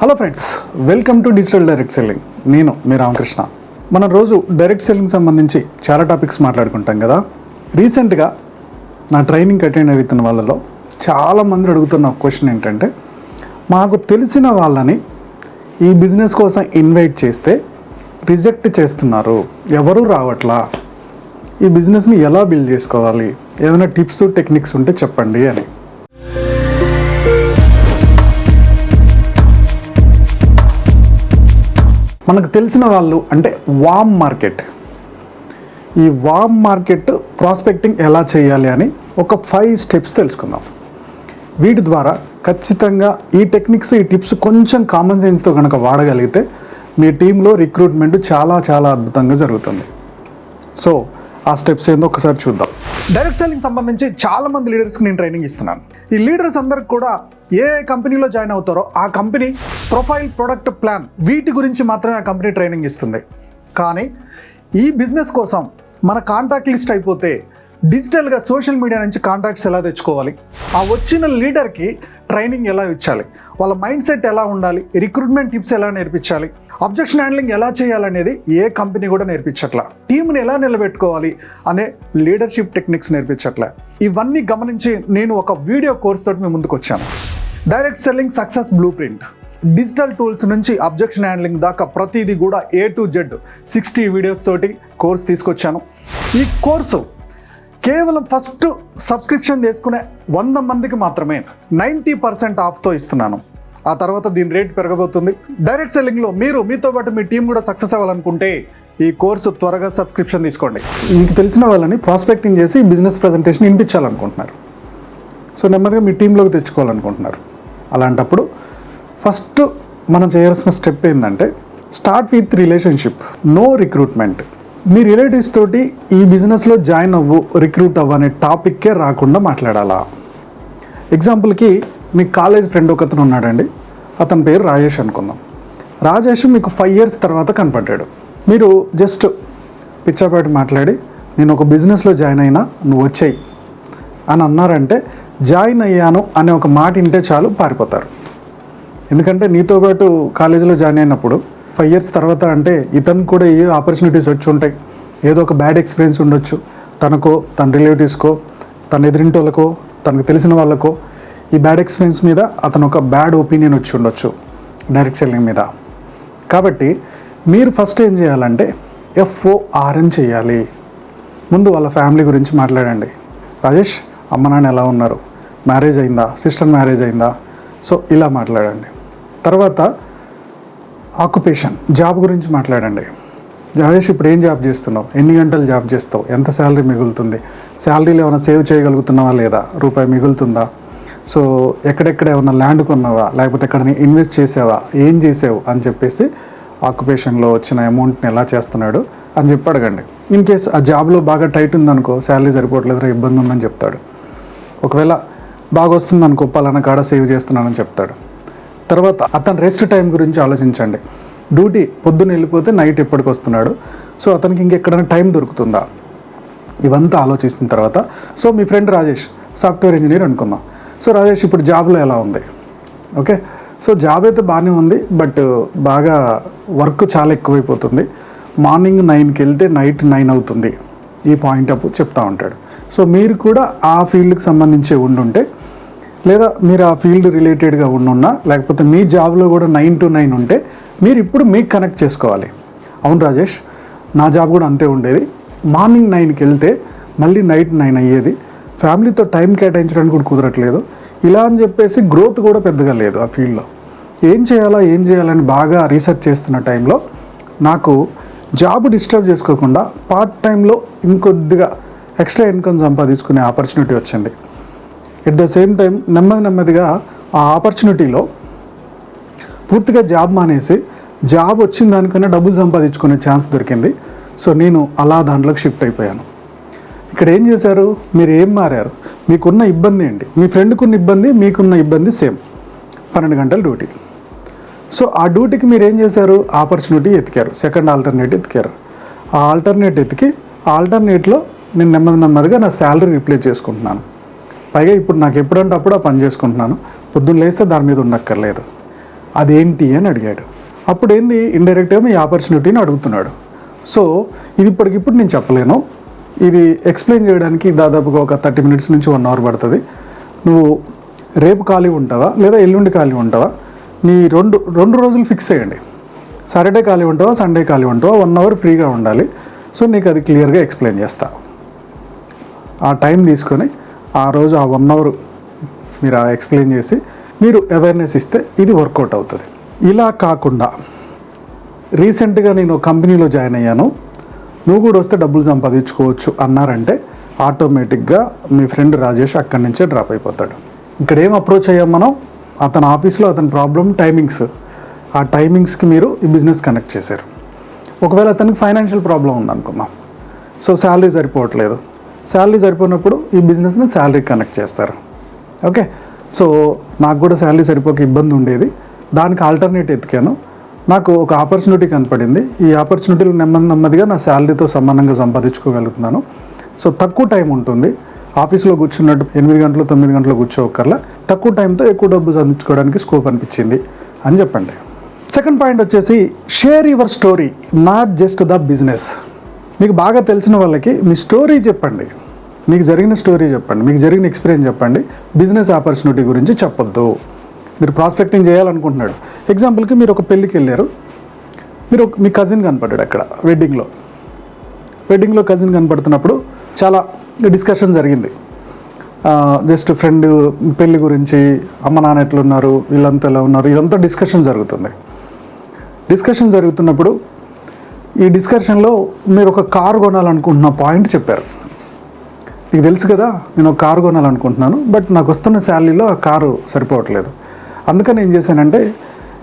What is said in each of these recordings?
Hello friends welcome to digital direct selling నేను మీ రామకృష్ణ. మనం రోజు డైరెక్ట్ సెల్లింగ్ సంబంధించి చాలా టాపిక్స్ మాట్లాడుకుంటాం కదా. రీసెంట్గా నా ట్రైనింగ్ అటెండ్ అవుతున్న వాళ్ళలో చాలామంది అడుగుతున్న క్వశ్చన్ ఏంటంటే మాకు తెలిసిన వాళ్ళని ఈ బిజినెస్ కోసం ఇన్వైట్ చేస్తే రిజెక్ట్ చేస్తున్నారు. ఎవరు రావట్లా? ఈ బిజినెస్ని ఎలా బిల్డ్ చేసుకోవాలి? ఏదైనా టిప్స్ టెక్నిక్స్ ఉంటే చెప్పండి అని. మనకు తెలిసిన వాళ్ళు అంటే వామ్ మార్కెట్ ఈ వామ్ మార్కెట్ ప్రాస్పెక్టింగ్ ఎలా చేయాలి అని ఒక ఫైవ్ స్టెప్స్ తెలుసుకుందాం. వీటి ద్వారా ఖచ్చితంగా ఈ టెక్నిక్స్ ఈ టిప్స్ కొంచెం కామన్ సెన్స్తో కనుక వాడగలిగితే మీ టీంలో రిక్రూట్మెంట్ చాలా చాలా అద్భుతంగా జరుగుతుంది. సో ఆ స్టెప్స్ ఏందో ఒకసారి చూద్దాం. డైరెక్ట్ సెల్లింగ్ సంబంధించి చాలా మంది లీడర్స్కి నేను ట్రైనింగ్ ఇస్తున్నాను. ఈ లీడర్స్ అందరికి కూడా ఏ కంపెనీలో జాయిన్ అవుతారో ఆ కంపెనీ ప్రొఫైల్ ప్రొడక్ట్ ప్లాన్ వీటి గురించి మాత్రమే ఆ కంపెనీ ట్రైనింగ్ ఇస్తుంది. కానీ ఈ బిజినెస్ కోసం మన కాంటాక్ట్ లిస్ట్ అయిపోతే డిజిటల్గా సోషల్ మీడియా నుంచి కాంటాక్ట్స్ ఎలా తెచ్చుకోవాలి? ఆ వచ్చిన లీడర్కి ట్రైనింగ్ ఎలా ఇచ్చాలి? వాళ్ళ మైండ్ సెట్ ఎలా ఉండాలి? రిక్రూట్మెంట్ టిప్స్ ఎలా నేర్పించాలి? అబ్జెక్షన్ హ్యాండ్లింగ్ ఎలా చేయాలనేది ఏ కంపెనీ కూడా నేర్పించట్లా. టీంని ఎలా నిలబెట్టుకోవాలి అనే లీడర్షిప్ టెక్నిక్స్ నేర్పించట్లే. ఇవన్నీ గమనించి నేను ఒక వీడియో కోర్స్ తోటి మీ ముందుకు వచ్చాను. Direct selling success blueprint digital tools నుంచి అబ్జెక్షన్ హ్యాండ్లింగ్ దాకా ప్రతిదీ కూడా A to Z sixty videos తోటి కోర్స్ తీసుకొచ్చాను. ఈ కోర్సు కేవలం ఫస్ట్ సబ్స్క్రిప్షన్ చేసుకునే వంద మందికి మాత్రమే నైంటీ పర్సెంట్ ఆఫ్తో ఇస్తున్నాను. ఆ తర్వాత దీని రేట్ పెరగబోతుంది. డైరెక్ట్ సెల్లింగ్లో మీరు మీతో పాటు మీ టీం కూడా సక్సెస్ అవ్వాలనుకుంటే ఈ కోర్సు త్వరగా సబ్స్క్రిప్షన్ తీసుకోండి. మీకు తెలిసిన వాళ్ళని ప్రాస్పెక్టింగ్ చేసి బిజినెస్ ప్రజెంటేషన్ వినిపించాలనుకుంటున్నారు. సో నెమ్మదిగా మీ టీంలోకి తెచ్చుకోవాలనుకుంటున్నారు. అలాంటప్పుడు ఫస్ట్ మనం చేయాల్సిన స్టెప్ ఏంటంటే start with relationship no recruitment. Me relatives తోటి ఈ బిజినెస్లో జాయిన్ అవ్వు రిక్రూట్ అవ్వు అనే టాపిక్కే రాకుండా మాట్లాడాలా? ఎగ్జాంపుల్కి మీ కాలేజ్ ఫ్రెండ్ ఒకతను ఉన్నాడండి. అతని పేరు రాజేష్ అనుకుందాం. రాజేష్ మీకు ఫైవ్ ఇయర్స్ తర్వాత కనపడ్డాడు. మీరు జస్ట్ పిచ్చాపాటి మాట్లాడి నేను ఒక బిజినెస్లో జాయిన్ అయినా నువ్వు వచ్చాయి అని అన్నారంటే జాయిన్ అయ్యాను అనే ఒక మాట వింటే చాలు పారిపోతారు. ఎందుకంటే నీతో పాటు కాలేజీలో జాయిన్ అయినప్పుడు ఫైవ్ ఇయర్స్ తర్వాత అంటే ఇతను కూడా ఏ ఆపర్చునిటీస్ వచ్చి ఉంటాయి. ఏదో ఒక బ్యాడ్ ఎక్స్పీరియన్స్ ఉండొచ్చు. తనకో తన రిలేటివ్స్కో తన ఎదిరింటోళ్ళకో తనకు తెలిసిన వాళ్ళకో ఈ బ్యాడ్ ఎక్స్పీరియన్స్ మీద అతను ఒక బ్యాడ్ ఒపీనియన్ వచ్చి ఉండొచ్చు డైరెక్ట్ సెల్లింగ్ మీద. కాబట్టి మీరు ఫస్ట్ ఏం చేయాలంటే ఎఫ్ఓఆర్ఎం చేయాలి. ముందు వాళ్ళ ఫ్యామిలీ గురించి మాట్లాడండి. రాజేష్ అమ్మ నాన్న ఎలా ఉన్నారు? మ్యారేజ్ అయిందా? సిస్టర్ మ్యారేజ్ అయిందా? సో ఇలా మాట్లాడండి. తర్వాత ఆక్యుపేషన్ జాబ్ గురించి మాట్లాడండి. రాజేష్ ఇప్పుడు ఏం జాబ్ చేస్తున్నావు? ఎన్ని గంటలు జాబ్ చేస్తావు? ఎంత శాలరీ మిగులుతుంది? శాలరీలో ఏమైనా సేవ్ చేయగలుగుతున్నావా లేదా? రూపాయి మిగులుతుందా? సో ఎక్కడెక్కడ ఏమైనా ల్యాండ్ కొన్నావా? లేకపోతే ఎక్కడ ఇన్వెస్ట్ చేసావా? ఏం చేసావు? అని చెప్పేసి ఆక్యుపేషన్లో వచ్చిన అమౌంట్ని ఎలా చేస్తున్నాడు అని చెప్పి అడగండి. ఇన్ కేస్ ఆ జాబ్లో బాగా టైట్ ఉందనుకో శాలరీ సరిపోవట్లేదు ఇబ్బంది ఉందని చెప్తాడు. ఒకవేళ బాగా వస్తుందనుకో పలానా కాడ సేవ్ చేస్తున్నానని చెప్తాడు. తర్వాత అతని రెస్ట్ టైం గురించి ఆలోచించండి. డ్యూటీ పొద్దున్న వెళ్ళిపోతే నైట్ ఎప్పటికి వస్తున్నాడు? సో అతనికి ఇంకెక్కడైనా టైం దొరుకుతుందా? ఇవంతా ఆలోచించిన తర్వాత సో మీ ఫ్రెండ్ రాజేష్ సాఫ్ట్వేర్ ఇంజనీర్ అనుకుందాం. సో రాజేష్ ఇప్పుడు జాబ్లో ఎలా ఉంది? ఓకే? సో జాబ్ అయితే బాగానే ఉంది బట్ బాగా వర్క్ చాలా ఎక్కువైపోతుంది. మార్నింగ్ నైన్కి వెళ్తే నైట్ నైన్ అవుతుంది. ఈ పాయింట్ అప్ చెప్తూ ఉంటాడు. సో మీరు కూడా ఆ ఫీల్డ్కి సంబంధించి ఉండుంటే లేదా మీరు ఆ ఫీల్డ్ రిలేటెడ్గా ఉండున్నా లేకపోతే మీ జాబ్లో కూడా నైన్ టు నైన్ ఉంటే మీరు ఇప్పుడు మీకు కనెక్ట్ చేసుకోవాలి. అవును రాజేష్ నా జాబ్ కూడా అంతే ఉండేది. మార్నింగ్ నైన్కి వెళ్తే మళ్ళీ నైట్ నైన్ అయ్యేది. ఫ్యామిలీతో టైం కేటాయించడానికి కూడా కుదరట్లేదు. ఇలా అని చెప్పేసి గ్రోత్ కూడా పెద్దగా లేదు ఆ ఫీల్డ్లో ఏం చేయాలా ఏం చేయాలని బాగా రీసెర్చ్ చేస్తున్న టైంలో నాకు జాబ్ డిస్టర్బ్ చేసుకోకుండా పార్ట్ టైంలో ఇంకొద్దిగా ఎక్స్ట్రా ఇన్కమ్ సంపాదించుకునే ఆపర్చునిటీ వచ్చింది. ఎట్ ద సేమ్ టైం నెమ్మది నెమ్మదిగా ఆ ఆపర్చునిటీలో పూర్తిగా జాబ్ మానేసి జాబ్ వచ్చిన దానికన్నా డబ్బులు సంపాదించుకునే ఛాన్స్ దొరికింది. సో నేను అలా దాంట్లోకి షిఫ్ట్ అయిపోయాను. ఇక్కడ ఏం చేశారు? మీరు ఏం మారారు? మీకున్న ఇబ్బంది ఏంటి? మీ ఫ్రెండ్కున్న ఇబ్బంది మీకున్న ఇబ్బంది సేమ్ పన్నెండు గంటల డ్యూటీ సో ఆ డ్యూటీకి మీరు ఏం చేశారు? ఆపర్చునిటీ ఎతికారు. సెకండ్ ఆల్టర్నేట్ ఎతికారు. ఆ ఆల్టర్నేట్ ఎతికి ఆల్టర్నేట్లో నేను నెమ్మది నెమ్మదిగా నా శాలరీ రిప్లేస్ చేసుకుంటున్నాను. పైగా ఇప్పుడు నాకు ఎప్పుడంటే అప్పుడు ఆ పని చేసుకుంటున్నాను. పొద్దున్న లేస్తే దాని మీద ఉండక్కర్లేదు. అదేంటి అని అడిగాడు. అప్పుడు ఏంది ఇండైరెక్ట్గా మీ ఆపర్చునిటీని అడుగుతున్నాడు. సో ఇది ఇప్పటికిప్పుడు నేను చెప్పలేను. ఇది ఎక్స్ప్లెయిన్ చేయడానికి దాదాపుగా ఒక థర్టీ మినిట్స్ నుంచి వన్ అవర్ పడుతుంది. నువ్వు రేపు ఖాళీ ఉంటావా? లేదా ఎల్లుండి ఖాళీ ఉంటావా? నీ రెండు రెండు రోజులు ఫిక్స్ చేయండి. సాటర్డే ఖాళీ ఉంటావా? సండే ఖాళీ ఉంటావా? వన్ అవర్ ఫ్రీగా ఉండాలి. సో నీకు అది క్లియర్గా ఎక్స్ప్లెయిన్ చేస్తా. ఆ టైం తీసుకొని ఆ రోజు ఆ వన్ అవర్ మీరు ఆ ఎక్స్ప్లెయిన్ చేసి మీరు అవేర్నెస్ ఇస్తే ఇది వర్కౌట్ అవుతుంది. ఇలా కాకుండా రీసెంట్గా నేను కంపెనీలో జాయిన్ అయ్యాను. నువ్వు కూడా వస్తే డబ్బులు సంపాదించుకోవచ్చు అన్నారంటే ఆటోమేటిక్గా మీ ఫ్రెండ్ రాజేష్ అక్కడి నుంచే డ్రాప్ అయిపోతాడు. ఇక్కడ ఏం అప్రోచ్ అయ్యాం మనం? అతని ఆఫీస్లో అతని ప్రాబ్లం టైమింగ్స్ ఆ టైమింగ్స్కి మీరు ఈ బిజినెస్ కనెక్ట్ చేశారు. ఒకవేళ అతనికి ఫైనాన్షియల్ ప్రాబ్లం ఉందనుకుందాం. సో శాలరీ సరిపోవట్లేదు. శాలరీ సరిపోయినప్పుడు ఈ బిజినెస్ని శాలరీ కనెక్ట్ చేస్తారు. ఓకే? సో నాకు కూడా శాలరీ సరిపోక ఇబ్బంది ఉండేది. దానికి ఆల్టర్నేట్ ఎతికాను. నాకు ఒక ఆపర్చునిటీ కనపడింది. ఈ ఆపర్చునిటీలు నెమ్మది నెమ్మదిగా నా శాలరీతో సమానంగా సంపాదించుకోగలుగుతున్నాను. సో తక్కువ టైం ఉంటుంది. ఆఫీస్లో కూర్చున్నట్టు ఎనిమిది గంటలు తొమ్మిది గంటలు కూర్చోకర్లా తక్కువ టైంతో ఎక్కువ డబ్బు సంపాదించుకోవడానికి స్కోప్ అనిపించింది అని చెప్పండి. సెకండ్ పాయింట్ వచ్చేసి share your story not just the business. మీకు బాగా తెలిసిన వాళ్ళకి మీ స్టోరీ చెప్పండి. మీకు జరిగిన స్టోరీ చెప్పండి. మీకు జరిగిన ఎక్స్పీరియన్స్ చెప్పండి. బిజినెస్ ఆపర్చునిటీ గురించి చెప్పొద్దు. మీరు ప్రాస్పెక్టింగ్ చేయాలనుకుంటున్నాడు. ఎగ్జాంపుల్కి మీరు ఒక పెళ్ళికి వెళ్ళారు. మీరు మీ కజిన్ కనపడ్డాడు అక్కడ వెడ్డింగ్లో. వెడ్డింగ్లో కజిన్ కనపడుతున్నప్పుడు చాలా డిస్కషన్ జరిగింది. జస్ట్ ఫ్రెండ్ పెళ్ళి గురించి అమ్మ నాన్న ఎట్లున్నారు వీళ్ళంతా ఎలా ఉన్నారు ఇదంతా డిస్కషన్ జరుగుతుంది. డిస్కషన్ జరుగుతున్నప్పుడు ఈ డిస్కషన్లో మీరు ఒక కారు కొనాలనుకుంటున్న పాయింట్ చెప్పారు. మీకు తెలుసు కదా నేను ఒక కారు కొనాలనుకుంటున్నాను బట్ నాకు వస్తున్న శాలరీలో ఆ కారు సరిపోవట్లేదు. అందుకని ఏం చేశానంటే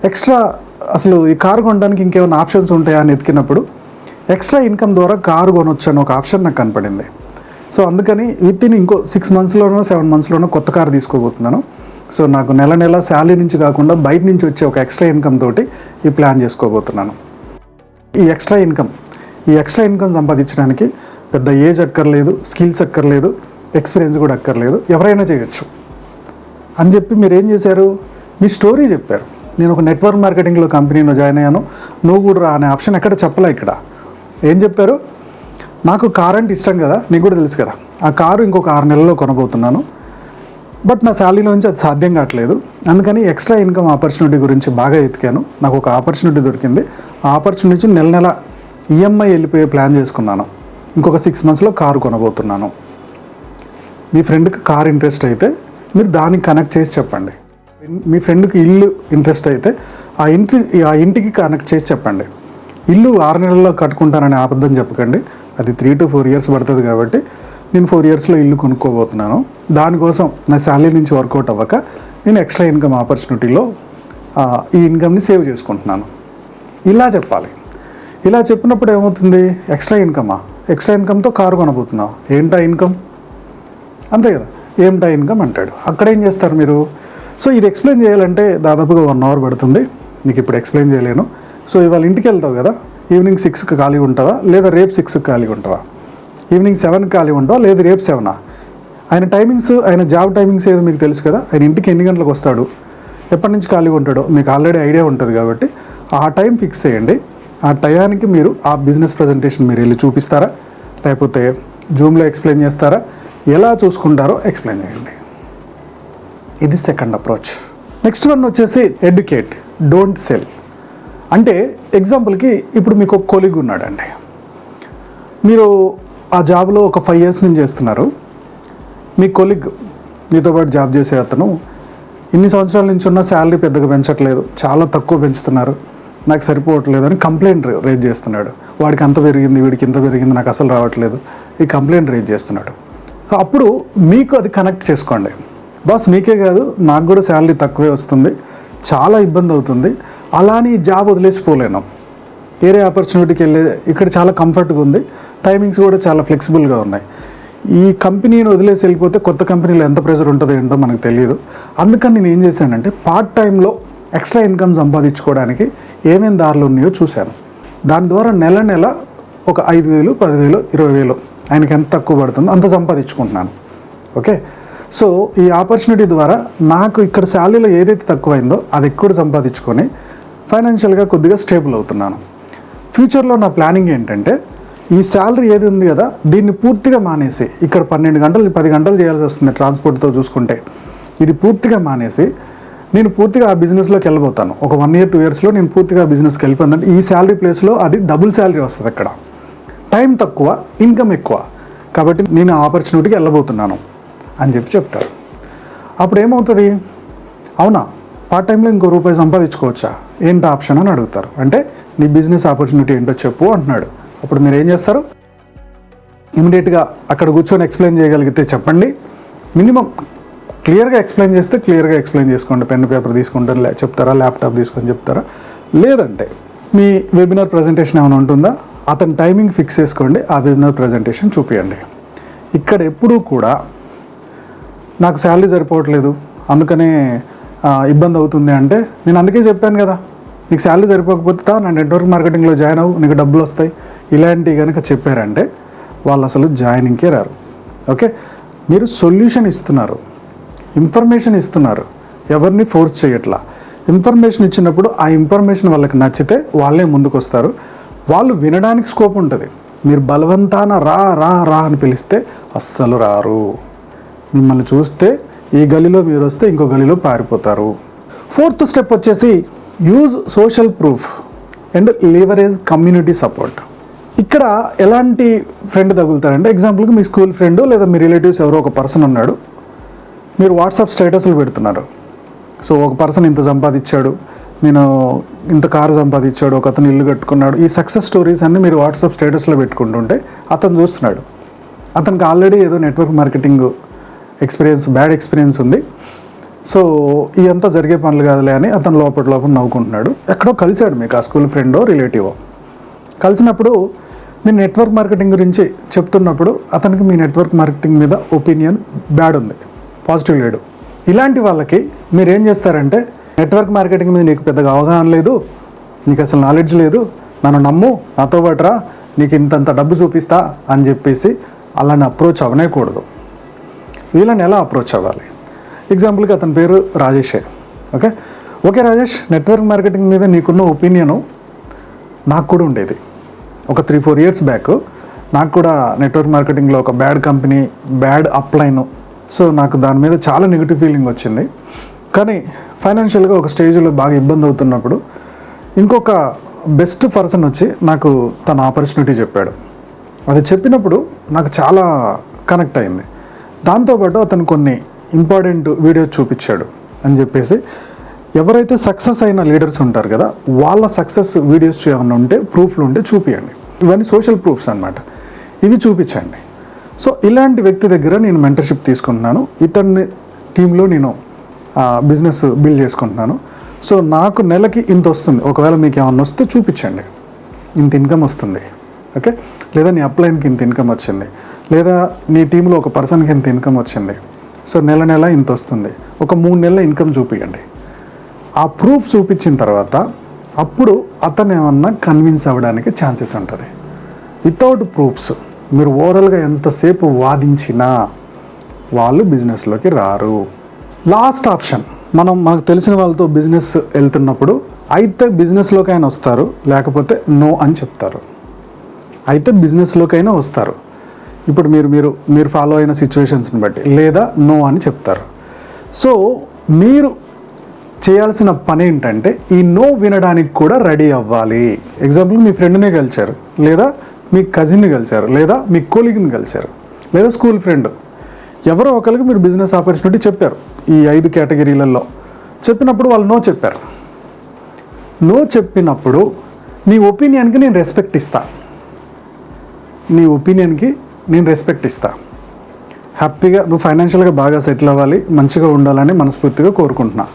ఎక్స్ట్రా అసలు ఈ కారు కొనడానికి ఇంకేమైనా ఆప్షన్స్ ఉంటాయా అని ఎతికినప్పుడు ఎక్స్ట్రా ఇన్కమ్ ద్వారా కారు కొనొచ్చు అని ఒక ఆప్షన్ నాకు కనపడింది. సో అందుకని విత్ ఇన్ ఇంకో సిక్స్ మంత్స్లోనో సెవెన్ మంత్స్లోనో కొత్త కారు తీసుకోబోతున్నాను. సో నాకు నెల నెల శాలరీ నుంచి కాకుండా బయట నుంచి వచ్చే ఒక ఎక్స్ట్రా ఇన్కమ్ తోటి ఈ ప్లాన్ చేసుకోబోతున్నాను. ఈ ఎక్స్ట్రా ఇన్కమ్ ఈ ఎక్స్ట్రా ఇన్కమ్ సంపాదించడానికి పెద్ద ఏజ్ అక్కర్లేదు స్కిల్స్ అక్కర్లేదు ఎక్స్పీరియన్స్ కూడా అక్కర్లేదు ఎవరైనా చేయొచ్చు. అని చెప్పి మీరు ఏం చేశారు? మీ స్టోరీ చెప్పారు. నేను ఒక నెట్వర్క్ మార్కెటింగ్లో కంపెనీలో జాయిన్ అయ్యాను. నువ్వు కూడా రా అనే ఆప్షన్ ఎక్కడ చెప్పలే ఇక్కడ. ఏం చెప్పారు? నాకు కార్ అంటే ఇష్టం కదా నీకు కూడా తెలుసు కదా. ఆ కారు ఇంకొక ఆరు నెలల్లో కొనబోతున్నాను. బట్ నా శాలరీలో నుంచి అది సాధ్యం కావట్లేదు. అందుకని ఎక్స్ట్రా ఇన్కమ్ ఆపర్చునిటీ గురించి బాగా ఎతికాను. నాకు ఒక ఆపర్చునిటీ దొరికింది. ఆ ఆపర్చునిటీ నెల నెల ఈఎంఐ వెళ్ళిపోయే ప్లాన్ చేసుకున్నాను. ఇంకొక సిక్స్ మంత్స్లో కారు కొనబోతున్నాను. మీ ఫ్రెండ్కి కార్ ఇంట్రెస్ట్ అయితే మీరు దానికి కనెక్ట్ చేసి చెప్పండి. మీ ఫ్రెండ్కి ఇల్లు ఇంట్రెస్ట్ అయితే ఆ ఇంటి ఆ ఇంటికి కనెక్ట్ చేసి చెప్పండి. ఇల్లు ఆరు నెలల్లో కట్టుకుంటానని ఆపద్దని చెప్పకండి. అది త్రీ టు ఫోర్ ఇయర్స్ పడుతుంది కాబట్టి నేను ఫోర్ ఇయర్స్లో ఇల్లు కొనుక్కోబోతున్నాను. దానికోసం నా శాలరీ నుంచి వర్కౌట్ అవ్వక నేను ఎక్స్ట్రా ఇన్కమ్ ఆపర్చునిటీలో ఈ ఇన్కమ్ని సేవ్ చేసుకుంటున్నాను. ఇలా చెప్పాలి. ఇలా చెప్పినప్పుడు ఏమవుతుంది? ఎక్స్ట్రా ఇన్కమా? ఎక్స్ట్రా ఇన్కమ్తో కారు కొనబోతున్నావు. ఏంటా ఇన్కమ్? అంతే కదా. ఏమిటా ఇన్కమ్ అంటాడు. అక్కడ ఏం చేస్తారు మీరు? సో ఇది ఎక్స్ప్లెయిన్ చేయాలంటే దాదాపుగా వన్ అవర్ పడుతుంది. నీకు ఇప్పుడు ఎక్స్ప్లెయిన్ చేయలేను. సో ఇవాళ ఇంటికి వెళ్తావు కదా. ఈవినింగ్ సిక్స్కి ఖాళీ ఉంటావా? లేదా రేపు సిక్స్కి ఖాళీ ఉంటావా? ఈవినింగ్ సెవెన్కి ఖాళీ ఉంటావా? లేదా రేపు సెవెనా? ఆయన టైమింగ్స్ ఆయన జాబ్ టైమింగ్స్ ఏదో మీకు తెలుసు కదా? ఆయన ఇంటికి ఎన్ని గంటలకు వస్తాడు? ఎప్పటి నుంచి ఖాళీగా ఉంటాడో? మీకు ఆల్రెడీ ఐడియా ఉంటుంది కాబట్టి ఆ టైం ఫిక్స్ చేయండి. ఆ టయానికి మీరు ఆ బిజినెస్ ప్రజెంటేషన్ మీరు వెళ్ళి చూపిస్తారా? లేకపోతే జూమ్లో ఎక్స్ప్లెయిన్ చేస్తారా? ఎలా చూసుకుంటారో ఎక్స్ప్లెయిన్ చేయండి. ఇది సెకండ్ అప్రోచ్ నెక్స్ట్ వన్ వచ్చేసి ఎడ్యుకేట్ డోంట్ సెల్ అంటే ఎగ్జాంపుల్కి ఇప్పుడు మీకు ఒక కొలిగ్ ఉన్నాడండి. మీరు ఆ జాబ్లో ఒక ఫైవ్ ఇయర్స్ నుంచి చేస్తున్నారు. మీ కొలిగ్ మీతో పాటు జాబ్ చేసే అతను ఇన్ని సంవత్సరాల నుంచి ఉన్న శాలరీ పెద్దగా పెంచట్లేదు చాలా తక్కువ పెంచుతున్నారు. నాకు సరిపోవట్లేదు అని కంప్లైంట్ రేజ్ చేస్తున్నాడు. వాడికి అంత పెరిగింది వీడికి ఇంత పెరిగింది నాకు అసలు రావట్లేదు ఈ కంప్లైంట్ రేజ్ చేస్తున్నాడు. అప్పుడు మీకు అది కనెక్ట్ చేసుకోండి. బాస్ నీకే కాదు నాకు కూడా శాలరీ తక్కువే వస్తుంది చాలా ఇబ్బంది అవుతుంది. అలా అని ఈ జాబ్ వదిలేసిపోలేను వేరే ఆపర్చునిటీకి వెళ్ళే ఇక్కడ చాలా కంఫర్ట్గా ఉంది. టైమింగ్స్ కూడా చాలా ఫ్లెక్సిబుల్గా ఉన్నాయి. ఈ కంపెనీని వదిలేసి వెళ్ళిపోతే కొత్త కంపెనీలో ఎంత ప్రెషర్ ఉంటుందో ఏంటో మనకు తెలియదు అందుకని నేను ఏం చేశానంటే పార్ట్ టైంలో ఎక్స్ట్రా ఇన్కమ్ సంపాదించుకోవడానికి ఏమేమి దారులు ఉన్నాయో చూశాను. దాని ద్వారా నెల నెల ఒక ఐదు వేలు పదివేలు ఇరవై వేలు ఆయనకి ఎంత తక్కువ పడుతుందో అంత సంపాదించుకుంటున్నాను. ఓకే? సో ఈ ఆపర్చునిటీ ద్వారా నాకు ఇక్కడ శాలరీలో ఏదైతే తక్కువైందో అది ఎక్కువ సంపాదించుకొని ఫైనాన్షియల్గా కొద్దిగా స్టేబుల్ అవుతున్నాను. ఫ్యూచర్లో నా ప్లానింగ్ ఏంటంటే ఈ శాలరీ ఏది ఉంది కదా దీన్ని పూర్తిగా మానేసి ఇక్కడ పన్నెండు గంటలు పది గంటలు చేయాల్సి వస్తుంది ట్రాన్స్పోర్ట్తో చూసుకుంటే. ఇది పూర్తిగా మానేసి నేను పూర్తిగా ఆ బిజినెస్లోకి వెళ్ళిపోతాను ఒక వన్ ఇయర్ టూ ఇయర్స్లో నేను పూర్తిగా ఆ బిజినెస్కి వెళ్ళిపోతాను. ఈ శాలరీ ప్లేస్లో అది డబుల్ శాలరీ వస్తుంది అక్కడ. టైం తక్కువ ఇన్కమ్ ఎక్కువ. కాబట్టి నేను ఆపర్చునిటీకి వెళ్ళబోతున్నాను అని చెప్పి చెప్తారు. అప్పుడు ఏమవుతుంది? అవునా పార్ట్ టైంలో ఇంకో రూపాయి సంపాదించుకోవచ్చా? ఏంటి ఆప్షన్ అని అడుగుతారు. అంటే నీ బిజినెస్ ఆపర్చునిటీ ఏంటో చెప్పు అంటున్నాడు. అప్పుడు మీరు ఏం చేస్తారు? ఇమీడియట్గా అక్కడ కూర్చొని ఎక్స్ప్లెయిన్ చేయగలిగితే చెప్పండి. మినిమం క్లియర్గా ఎక్స్ప్లెయిన్ చేస్తే క్లియర్గా ఎక్స్ప్లెయిన్ చేసుకోండి. పెన్ పేపర్ తీసుకుంటారు లే చెప్తారా? ల్యాప్టాప్ తీసుకొని చెప్తారా? లేదంటే మీ వెబినార్ ప్రజెంటేషన్ ఏమైనా ఉంటుందా? అతని టైమింగ్ ఫిక్స్ చేసుకోండి. ఆ వెబినార్ ప్రజెంటేషన్ చూపించండి ఇక్కడ ఎప్పుడూ కూడా నాకు శాలరీ సరిపోవట్లేదు. అందుకనే ఇబ్బంది అవుతుంది అంటే నేను అందుకే చెప్పాను కదా నీకు శాలరీ సరిపోకపోతే తా నా నెట్వర్క్ మార్కెటింగ్లో జాయిన్ అవ్వు నీకు డబ్బులు వస్తాయి. ఇలాంటివి కనుక చెప్పారంటే వాళ్ళు అసలు జాయినింగ్కే రారు. ఓకే? మీరు సొల్యూషన్ ఇస్తున్నారు. ఇన్ఫర్మేషన్ ఇస్తున్నారు. ఎవరిని ఫోర్స్ చేయట్లా? ఇన్ఫర్మేషన్ ఇచ్చినప్పుడు ఆ ఇన్ఫర్మేషన్ వాళ్ళకి నచ్చితే వాళ్ళే ముందుకు వస్తారు వాళ్ళు వినడానికి స్కోప్ ఉంటుంది. మీరు బలవంతాన రా రా రా అని పిలిస్తే అస్సలు రారు. మిమ్మల్ని చూస్తే ఈ గలిలో మీరు వస్తే ఇంకో గలిలో పారిపోతారు. ఫోర్త్ స్టెప్ వచ్చేసి use social proof and leverage community support. ఇక్కడ ఎలాంటి ఫ్రెండ్ తగులుతారంటే ఎగ్జాంపుల్కి మీ స్కూల్ ఫ్రెండ్ లేదా మీ రిలేటివ్స్ ఎవరో ఒక పర్సన్ ఉన్నాడు. మీరు వాట్సాప్ స్టేటస్లు పెడుతున్నారు. సో ఒక పర్సన్ ఇంత సంపాదించాడు నేను ఇంత కారు సంపాదించాడు ఒక అతను ఇల్లు కట్టుకున్నాడు. ఈ సక్సెస్ స్టోరీస్ అన్నీ మీరు వాట్సాప్ స్టేటస్లో పెట్టుకుంటుంటే అతను చూస్తున్నాడు. అతనికి ఆల్రెడీ ఏదో network marketing experience bad experience ఉంది. సో ఇదంతా జరిగే పనులు కాదులే అని అతను లోపల లోపల నవ్వుకుంటున్నాడు. ఎక్కడో కలిశాడు మీకు ఆ స్కూల్ ఫ్రెండో రిలేటివో కలిసినప్పుడు మీరు నెట్వర్క్ మార్కెటింగ్ గురించి చెప్తున్నప్పుడు అతనికి మీ నెట్వర్క్ మార్కెటింగ్ మీద ఒపీనియన్ బ్యాడ్ ఉంది పాజిటివ్ లేడు ఇలాంటి వాళ్ళకి మీరు ఏం చేస్తారంటే నెట్వర్క్ మార్కెటింగ్ మీద నీకు పెద్దగా అవగాహన లేదు నీకు అసలు నాలెడ్జ్ లేదు నన్ను నమ్ము నాతో పాటు రా నీకు ఇంతంత డబ్బు చూపిస్తా అని చెప్పేసి అలాని అప్రోచ్ అవనేకూడదు వీళ్ళని ఎలా అప్రోచ్ అవ్వాలి? ఎగ్జాంపుల్కి అతని పేరు రాజేషే okay okay Rajesh network marketing మీద నీకున్న ఒపీనియను నాకు కూడా ఉండేది. ఒక త్రీ ఫోర్ ఇయర్స్ బ్యాక్ నాకు కూడా నెట్వర్క్ మార్కెటింగ్లో ఒక bad company bad upline so నాకు దాని మీద చాలా నెగిటివ్ ఫీలింగ్ వచ్చింది. కానీ ఫైనాన్షియల్గా ఒక స్టేజ్లో బాగా ఇబ్బంది అవుతున్నప్పుడు ఇంకొక బెస్ట్ పర్సన్ వచ్చి నాకు తన ఆపర్చునిటీ చెప్పాడు. అది చెప్పినప్పుడు నాకు చాలా కనెక్ట్ అయింది. దాంతోపాటు అతను కొన్ని ఇంపార్టెంట్ వీడియోస్ చూపించాడు అని చెప్పేసి ఎవరైతే సక్సెస్ అయిన లీడర్స్ ఉంటారు కదా వాళ్ళ సక్సెస్ వీడియోస్ ఏమైనా ఉంటే ప్రూఫ్లు ఉంటే చూపించండి ఇవన్నీ సోషల్ ప్రూఫ్స్ అన్నమాట. ఇవి చూపించండి. సో ఇలాంటి వ్యక్తి దగ్గర నేను మెంటర్షిప్ తీసుకుంటున్నాను. ఇతన్ని టీంలో నేను బిజినెస్ బిల్డ్ చేసుకుంటున్నాను. సో నాకు నెలకి ఇంత వస్తుంది. ఒకవేళ మీకు ఏమన్నా వస్తే చూపించండి. ఇంత ఇన్కమ్ వస్తుంది. ఓకే? లేదా నీ అప్లైన్కి ఇంత ఇన్కమ్ వచ్చింది. లేదా నీ టీంలో ఒక పర్సన్కి ఇంత ఇన్కమ్ వచ్చింది. సో నెల నెల ఇంత వస్తుంది. ఒక మూడు నెలల ఇన్కమ్ చూపించండి ఆ ప్రూఫ్ చూపించిన తర్వాత అప్పుడు అతను ఏమన్నా కన్విన్స్ అవ్వడానికి ఛాన్సెస్ ఉంటుంది. వితౌట్ ప్రూఫ్స్ మీరు ఓవరాల్గా ఎంతసేపు వాదించినా వాళ్ళు బిజినెస్లోకి రారు. లాస్ట్ ఆప్షన్ మనం మనకు తెలిసిన వాళ్ళతో బిజినెస్ వెళ్తున్నప్పుడు అయితే బిజినెస్లోకైనా వస్తారు లేకపోతే నో అని చెప్తారు. అయితే బిజినెస్లోకైనా వస్తారు. ఇప్పుడు మీరు మీరు మీరు ఫాలో అయిన సిచ్యువేషన్స్ని బట్టి లేదా నో అని చెప్తారు. సో మీరు చేయాల్సిన పని ఏంటంటే ఈ నో వినడానికి కూడా రెడీ అవ్వాలి. ఎగ్జాంపుల్ మీ ఫ్రెండ్నే కలిశారు లేదా మీ కజిన్ని కలిశారు లేదా మీ కొలీగ్ని కలిశారు లేదా స్కూల్ ఫ్రెండ్ ఎవరో ఒకరికి మీరు బిజినెస్ ఆపర్చునిటీ చెప్పారు ఈ ఐదు కేటగిరీలలో. చెప్పినప్పుడు వాళ్ళు నో చెప్పారు. నో చెప్పినప్పుడు నీ ఒపీనియన్కి నేను రెస్పెక్ట్ ఇస్తా. నీ ఒపీనియన్కి నేను రెస్పెక్ట్ ఇస్తా. హ్యాపీగా నువ్వు ఫైనాన్షియల్గా బాగా సెటిల్ అవ్వాలి మంచిగా ఉండాలని మనస్ఫూర్తిగా కోరుకుంటున్నా.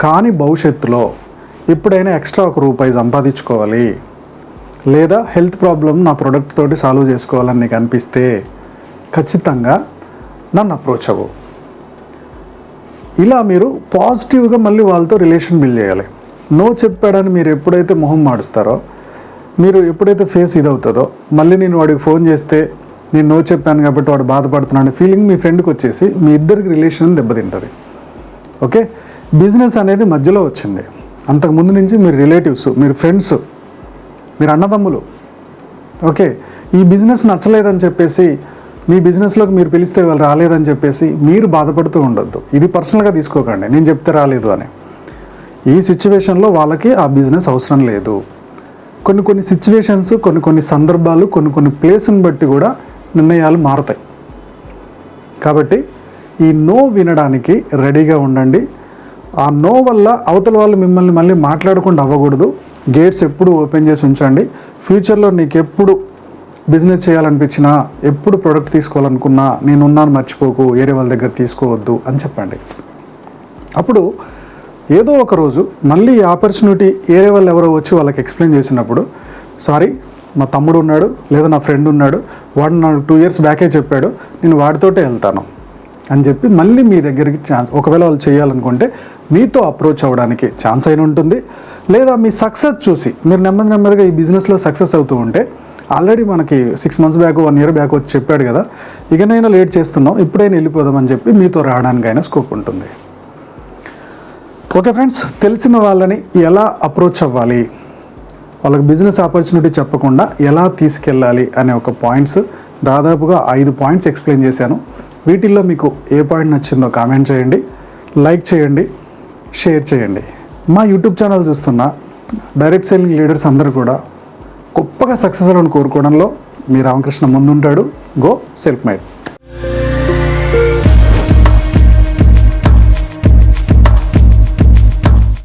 కానీ భవిష్యత్తులో ఎప్పుడైనా ఎక్స్ట్రా ఒక రూపాయి సంపాదించుకోవాలి. లేదా హెల్త్ ప్రాబ్లం నా ప్రోడక్ట్ తోటి సాల్వ్ చేసుకోవాలని నీకు అనిపిస్తే ఖచ్చితంగా నన్ను అప్రోచ్ అవ్వు. ఇలా మీరు పాజిటివ్గా మళ్ళీ వాళ్ళతో రిలేషన్ బిల్డ్ చేయాలి. నో చెప్పాడని మీరు ఎప్పుడైతే మొహం మాడుస్తారో మీరు ఎప్పుడైతే ఫేస్ ఇదవుతుందో మళ్ళీ నేను వాడికి ఫోన్ చేస్తే నేను నో చెప్పాను కాబట్టి వాడు బాధపడుతున్నాడు ఫీలింగ్ మీ ఫ్రెండ్కి వచ్చేసి మీ ఇద్దరికి రిలేషన్ దెబ్బతింటుంది. ఓకే? బిజినెస్ అనేది మధ్యలో వచ్చింది. అంతకుముందు నుంచి మీరు రిలేటివ్స్ మీరు ఫ్రెండ్స్ మీరు అన్నదమ్ములు. ఓకే ఈ బిజినెస్ నచ్చలేదని చెప్పేసి మీ బిజినెస్లోకి మీరు పిలిస్తే వాళ్ళు రాలేదని చెప్పేసి మీరు బాధపడుతూ ఉండొద్దు. ఇది పర్సనల్గా తీసుకోకండి. నేను చెప్తే రాలేదు అని. ఈ సిచ్యువేషన్లో వాళ్ళకి ఆ బిజినెస్ అవసరం లేదు. కొన్ని కొన్ని సిచ్యువేషన్స్ కొన్ని కొన్ని సందర్భాలు కొన్ని కొన్ని ప్లేస్ని బట్టి కూడా నిర్ణయాలు మారుతాయి. కాబట్టి ఈ నో వినడానికి రెడీగా ఉండండి. ఆ నో వల్ల అవతల వాళ్ళు మిమ్మల్ని మళ్ళీ మాట్లాడకుండా అవ్వకూడదు. గేట్స్ ఎప్పుడు ఓపెన్ చేసి ఉంచండి. ఫ్యూచర్లో నీకు ఎప్పుడు బిజినెస్ చేయాలనిపించినా ఎప్పుడు ప్రోడక్ట్ తీసుకోవాలనుకున్నా నేనున్నాను మర్చిపోకు వేరే వాళ్ళ దగ్గర తీసుకోవద్దు అని చెప్పండి. అప్పుడు ఏదో ఒక రోజు మళ్ళీ ఈ ఆపర్చునిటీ వేరే వాళ్ళు ఎవరో వచ్చి వాళ్ళకి ఎక్స్ప్లెయిన్ చేసినప్పుడు సారీ మా తమ్ముడు ఉన్నాడు లేదా నా ఫ్రెండ్ ఉన్నాడు వాడు నాకు టూ ఇయర్స్ బ్యాకే చెప్పాడు నేను వాడితోటే వెళ్తాను. అని చెప్పి మళ్ళీ మీ దగ్గరికి ఛాన్స్ ఒకవేళ వాళ్ళు చేయాలనుకుంటే మీతో అప్రోచ్ అవ్వడానికి ఛాన్స్ అయిన ఉంటుంది. లేదా మీ సక్సెస్ చూసి మీరు నెమ్మది నెమ్మదిగా ఈ బిజినెస్లో సక్సెస్ అవుతూ ఉంటే ఆల్రెడీ మనకి six months back one year back వచ్చి చెప్పాడు కదా ఇకనైనా లేట్ చేస్తున్నాం ఇప్పుడైనా వెళ్ళిపోదామని చెప్పి మీతో రావడానికైనా స్కోప్ ఉంటుంది. ఓకే ఫ్రెండ్స్ తెలిసిన వాళ్ళని ఎలా అప్రోచ్ అవ్వాలి? వాళ్ళకి బిజినెస్ ఆపర్చునిటీ చెప్పకుండా ఎలా తీసుకెళ్ళాలి అనే ఒక పాయింట్స్ దాదాపుగా ఐదు పాయింట్స్ ఎక్స్ప్లెయిన్ చేశాను. వీటిల్లో మీకు ఏ పాయింట్ నచ్చిందో కామెంట్ చేయండి లైక్ చేయండి షేర్ చేయండి. మా యూట్యూబ్ ఛానల్ చూస్తున్న డైరెక్ట్ సెల్లింగ్ లీడర్స్ అందరూ కూడా గొప్పగా సక్సెస్ అవ్వడం కోరుకోవడంలో మీ రామకృష్ణ ముందుంటాడు. Go self made.